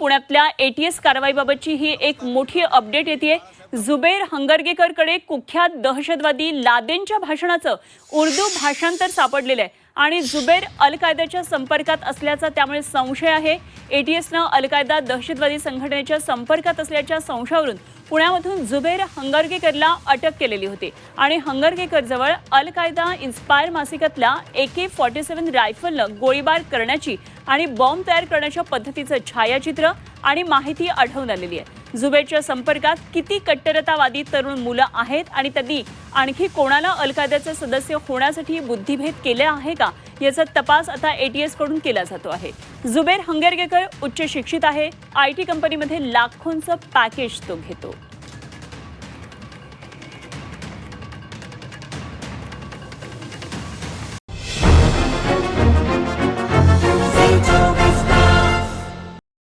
पुण्यातल्या एटीएस कारवाईबाबतची ही एक मोठी अपडेट येते जुबेर हंगरगेकरकडे कुख्यात दहशतवादी लादेनच्या भाषणाचं उर्दू भाषांतर सापडलेलं आहे. आणि जुबेर अल कायदाच्या संपर्कात असल्याचा त्यामुळे संशय आहे. एटीएसनं अल कायदा दहशतवादी संघटनेच्या संपर्कात असल्याच्या संशयावरून पुण्यामधून जुबेर हंगरगेकरला अटक केलेली होती. आणि हंगरगेकरजवळ अल कायदा इन्स्पायर मासिकातल्या ए के फॉर्टी सेव्हन रायफलनं गोळीबार करण्याची आणि बॉम्ब तयार करण्याच्या पद्धतीचं छायाचित्र आणि माहिती आढळून आलेली आहे. जुबेरच्या संपर्कात किती कट्टरतावादी तरुण मुलं आहेत आणि त्यांनी आणखी कोणाला अल कायद्याचे सदस्य होण्यासाठी बुद्धिभेद केले आहे का? याचा तपास आता एटीएसकडून केला जातो आहे. जुबेर हंगेरगेकर उच्च शिक्षित आहे. आय टी कंपनीमध्ये लाखोंचं पॅकेज तो घेतो.